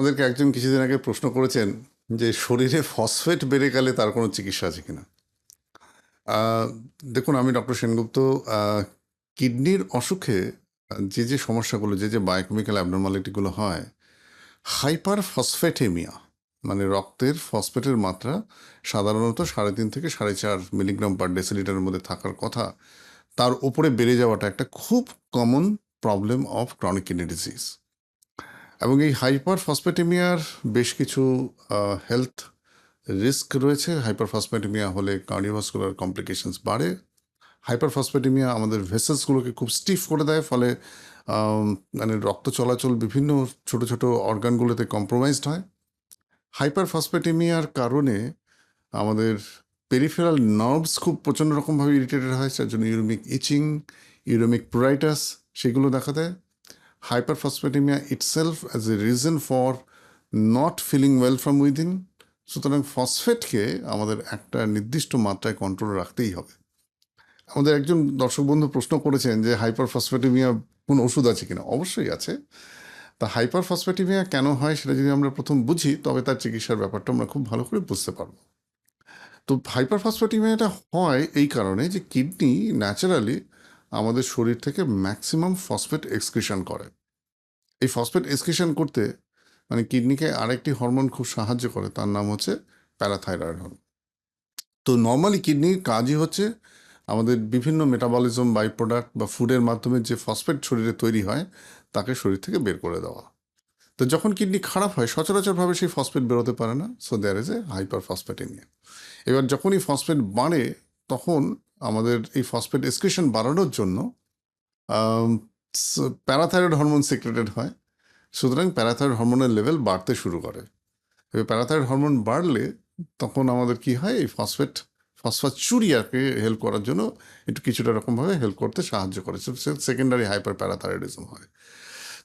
আমাদেরকে একজন কিছুদিন আগে প্রশ্ন করেছেন যে শরীরে ফসফেট বেড়ে গেলে তার কোনো চিকিৎসা আছে কিনা? দেখুন, আমি ডক্টর সেনগুপ্ত কিডনির অসুখে যে যে সমস্যাগুলো, যে যে বায়োকেমিক্যাল অ্যাবনর্মালিটিগুলো হয় হাইপার ফসফেটেমিয়া মানে রক্তের ফসফেটের মাত্রা সাধারণত সাড়ে তিন থেকে সাড়ে চার মিলিগ্রাম পার ডেসিলিটারের মধ্যে থাকার কথা, তার উপরে বেড়ে যাওয়াটা একটা খুব common problem of chronic kidney disease এবং এই হাইপার ফসফেটেমিয়ার বেশ কিছু হেলথ রিস্ক রয়েছে। হাইপার ফসফেটেমিয়া হলে কার্ডিওভাস্কুলার কমপ্লিকেশনস বাড়ে। হাইপার ফসফেটেমিয়া আমাদের ভেসেলসগুলোকে খুব স্টিফ করে দেয়, ফলে মানে রক্ত চলাচল বিভিন্ন ছোট ছোট অর্গানগুলোতে কম্প্রোমাইজড হয়। হাইপার ফসফেটেমিয়ার কারণে আমাদের পেরিফেরাল নার্ভস খুব প্রচণ্ড রকমভাবে ইরিটেটেড হয়, যার জন্য ইউরোমিক ইচিং ইউরোমিক প্রোরাইটাস সেগুলো দেখা দেয়। Phosphataemia itself as a reason for not feeling well from within সুতরাং ফসফেটকে আমাদের একটা নির্দিষ্ট মাত্রায় কন্ট্রোল রাখতেই হবে। আমাদের একজন দর্শক বন্ধু প্রশ্ন করেছেন যে হাইপার ফসফেটেমিয়া কোন ওষুধ আছে কিনা? অবশ্যই আছে। তা হাইপার ফসফেটেমিয়া কেন হয় সেটা যদি আমরা প্রথম বুঝি, তবে তার চিকিৎসার ব্যাপারটা আমরা খুব ভালো করে বুঝতে পারব। তো হাইপার ফসফেটেমিয়াটা হয় এই কারণে যে কিডনি ন্যাচারালি আমাদের শরীর থেকে ম্যাক্সিমাম ফসফেট এক্সক্রিশন করে। এই ফসফেট এক্সক্রিশন করতে মানে কিডনিকে আরেকটি হরমোন খুব সাহায্য করে, তার নাম হচ্ছে প্যারাথাইরয়েড হরমোন তো নর্মালি কিডনির কাজই হচ্ছে আমাদের বিভিন্ন মেটাবলিজম বাই প্রোডাক্ট বা ফুডের মাধ্যমে যে ফসফেট শরীরে তৈরি হয়, তাকে শরীর থেকে বের করে দেওয়া। তো যখন কিডনি খারাপ হয়, সচরাচরভাবে সেই ফসফেট বেরোতে পারে না so there is a hyperphosphataemia এবার যখনই ফসফেট বাড়ে তখন আমাদের এই ফসফেট এক্সক্রিশন বাড়ানোর জন্য প্যারাথাইরয়েড হরমোন সিক্রেটেড হয়। সুতরাং প্যারাথাইরয়েড হরমোনের লেভেল বাড়তে শুরু করে। এবার প্যারাথাইরয়েড হরমোন বাড়লে তখন আমাদের কি হয়? এই ফসফেট ফসফাস চুরিয়াকে হেল্প করার জন্য একটু কিছুটা রকমভাবে হেল্প করতে সাহায্য করে। সেকেন্ডারি হাইপার প্যারাথাইরয়েডিজম হয়।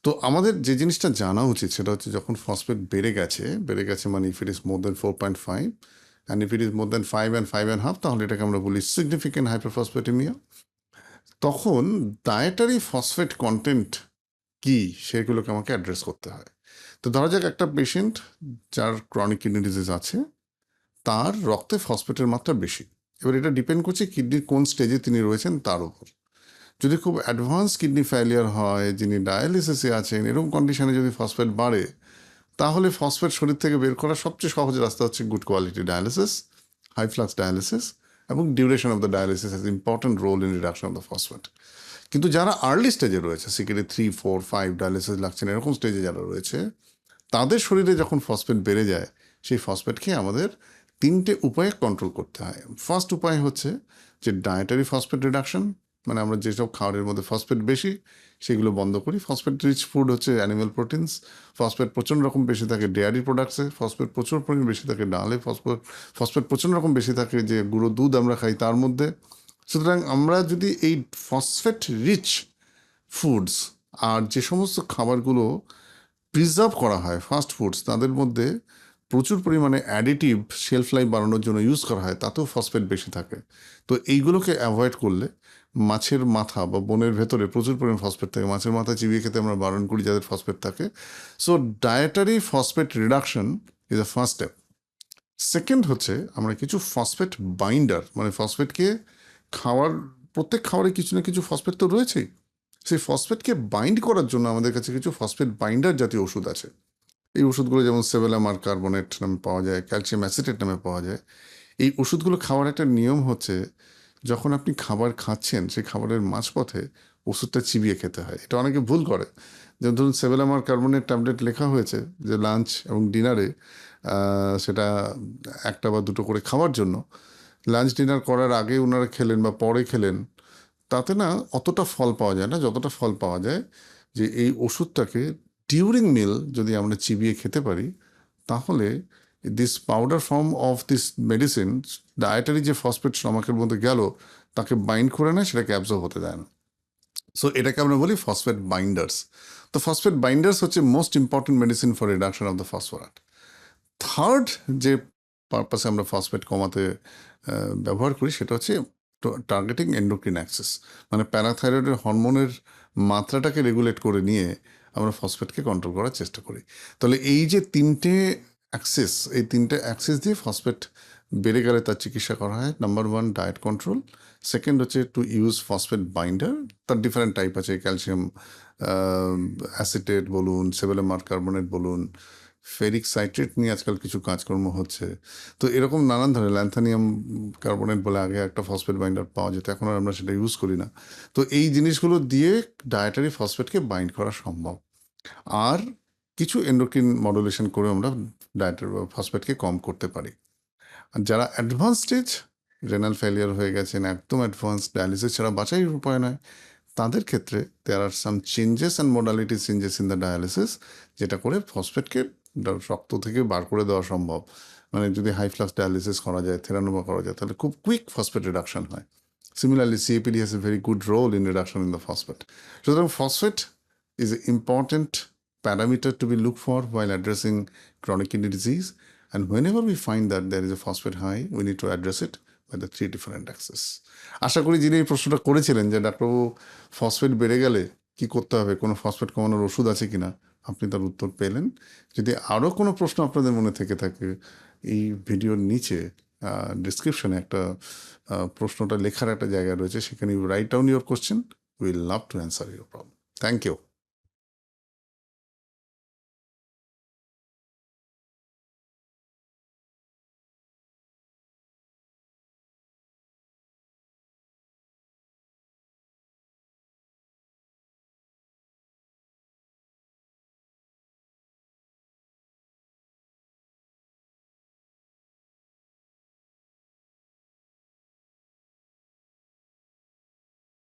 তো আমাদের যে জিনিসটা জানা উচিত সেটা হচ্ছে যখন ফসফেট বেড়ে গেছে বেড়ে গেছে মানে if it is more than four point five and if it is more than five and five and half তাহলে এটাকে আমরা বলি সিগনিফিকেন্ট হাইপারফসফেটেমিয়া তখন ডায়েটারি ফসফেট কন্টেন্ট কি? সেগুলোকে আমাকে অ্যাড্রেস করতে হয়। তো ধরা যাক একটা পেশেন্ট যার ক্রনিক কিডনি ডিজিজ আছে, তার রক্তে ফসফেটের মাত্রা বেশি। এবার এটা ডিপেন্ড করছে কিডনির কোন স্টেজে তিনি রয়েছেন, তার উপর। যদি খুব অ্যাডভান্স কিডনি ফেলিয়ার হয়, যিনি ডায়ালিসিসে আছেন, এরকম কন্ডিশনে যদি ফসফেট বাড়ে তাহলে ফসফেট শরীর থেকে বের করার সবচেয়ে সহজ রাস্তা হচ্ছে good quality dialysis, high flux dialysis এবং duration of the dialysis has important role in reduction of the phosphate কিন্তু যারা আর্লি স্টেজে রয়েছে সিকেটে থ্রি ফোর ফাইভ ডায়ালিসিস লাগছেন এরকম স্টেজে যারা রয়েছে, তাদের শরীরে যখন ফসফেট বেড়ে যায়, সেই ফসফেটকে আমাদের তিনটে উপায়ে কন্ট্রোল করতে হয়। ফার্স্ট উপায় হচ্ছে যে ডায়েটারি ফসফেট রিডাকশন মানে আমরা যেসব খাবারের মধ্যে ফসফেট বেশি সেগুলো বন্ধ করি। ফসফেট রিচ ফুড হচ্ছে অ্যানিমেল প্রোটিনস ফসফেট প্রচণ্ড রকম বেশি থাকে ডেয়ারি প্রোডাক্টসে ফসফেট প্রচুর পরিমাণ বেশি থাকে ডালে। ফসফেট ফসফেট প্রচণ্ড রকম বেশি থাকে যে গুঁড়ো দুধ আমরা খাই তার মধ্যে। সুতরাং আমরা যদি এই ফসফেট রিচ ফুডস আর যে সমস্ত খাবারগুলো প্রিজার্ভ করা হয় ফাস্ট ফুডস তাদের মধ্যে প্রচুর পরিমাণে অ্যাডিটিভ শেলফ লাইফ বাড়ানোর জন্য ইউজ করা হয়, তাতেও ফসফেট বেশি থাকে। তো এইগুলোকে অ্যাভয়েড করলে মাছের মাথা বা বনের ভেতরে প্রচুর পরিমাণ ফসফেট থাকে। মাছের মাথা চিবিয়ে খেতে আমরা বারণ করি যাদের ফসফেট থাকে। So dietary phosphate reduction is a first step second হচ্ছে আমরা কিছু ফসফেট বাইন্ডার মানে ফসফেটকে খাওয়ার, প্রত্যেক খাবারে কিছু না কিছু ফসফেট তো রয়েছেই। সেই ফসফেটকে বাইন্ড করার জন্য আমাদের কাছে কিছু ফসফেট বাইন্ডার জাতীয় ওষুধ আছে। এই ওষুধগুলো যেমন সেভেলামার কার্বনেট নামে পাওয়া যায়, ক্যালসিয়াম অ্যাসিটেট নামে পাওয়া যায়। এই ওষুধগুলো খাওয়ার একটা নিয়ম হচ্ছে যখন আপনি খাবার খাচ্ছেন, সেই খাবারের মাঝপথে ওষুধটা চিবিয়ে খেতে হয়। এটা অনেকে ভুল করে। যেমন ধরুন, সেভেলামার কার্বনেট ট্যাবলেট লেখা হয়েছে যে, লাঞ্চ এবং ডিনারে সেটা একটা বা দুটো করে খাওয়ার জন্য। লাঞ্চ ডিনার করার আগে ওনারা খেলেন বা পরে খেলেন, তাতে না অতটা ফল পাওয়া যায় না। যতটা ফল পাওয়া যায় যে, এই ওষুধটাকে ডিউরিং মিল যদি আমরা চিবিয়ে খেতে পারি, তাহলে this powder form of this medicine dietary যে ফসফেট স্টমাকের মধ্যে গেল, তাকে বাইন্ড করে নেয়, সেটাকে অ্যাবজর্ব হতে দেয় না। সো এটাকে আমরা বলি ফসফেট বাইন্ডার্স তো ফসফেট বাইন্ডার্স হচ্ছে most important medicine for reduction of the phosphate third যে পারপাসে আমরা ফসফেট কমাতে ব্যবহার করি, সেটা হচ্ছে টার্গেটিং এন্ডোক্রিন অ্যাক্সেস মানে প্যারাথাইরয়েডের হরমোনের মাত্রাটাকে রেগুলেট করে নিয়ে আমরা ফসফেটকে কন্ট্রোল করার চেষ্টা করি। তাহলে এই যে তিনটে অ্যাক্সেস, এই তিনটে অ্যাক্সেস দিয়ে ফসফেট বেড়ে গেলে তার চিকিৎসা করা হয়। Number one diet control second হচ্ছে টু ইউজ ফসফেট বাইন্ডার তার ডিফারেন্ট টাইপ আছে ক্যালসিয়াম অ্যাসিটেট বলুন সেভেলামার কার্বনেট বলুন ফেরিক সাইট্রেট নিয়ে আজকাল কিছু কাজকর্ম হচ্ছে। তো এরকম নানান ধরনের ল্যান্থানিয়াম কার্বনেট বলে আগে একটা ফসফেট বাইন্ডার পাওয়া যেত, এখন আর আমরা সেটা ইউজ করি না। তো এই জিনিসগুলো দিয়ে ডায়েটারি ফসফেটকে বাইন্ড করা সম্ভব। আর কিছু এন্ডোক্রিন মডুলেশন করে আমরা ডায়েটারি ফসফেটকে কম করতে পারি। আর যারা অ্যাডভান্স স্টেজ রেনাল ফেলিয়ার হয়ে গেছেন, একদম অ্যাডভান্স ডায়ালিসিস ছাড়া বাঁচাই উপায় নয়, তাদের ক্ষেত্রে there are some changes and modality changes in the dialysis যেটা করে ফসফেটকে রক্ত থেকে বার করে দেওয়া সম্ভব। মানে যদি হাই ফ্লাস ডায়ালিসিস করা যায় থেরানোভা করা যায়, তাহলে খুব কুইক ফসফেট রিডাকশন হয়। Similarly CAPD has a very good role in reduction in the phosphate সুতরাং phosphate is a important parameter to be looked for while addressing chronic kidney disease. And whenever we find that there is a phosphate high, we need to address it by the three different axes. আশা করি যিনি এই প্রশ্নটা করেছিলেন যে ডাক্তারবাবু phosphate বেড়ে গেলে কি করতে হবে? কোনো ফসফেট কমানোর ওষুধ আছে কিনা? আপনি তার উত্তর পেলেন। যদি আরও কোনো প্রশ্ন আপনাদের মনে থেকে থাকে এই ভিডিওর নিচে ডিসক্রিপশনে একটা প্রশ্নটা লেখার একটা জায়গা রয়েছে। সেখানে write down your question will love to answer your problem thank you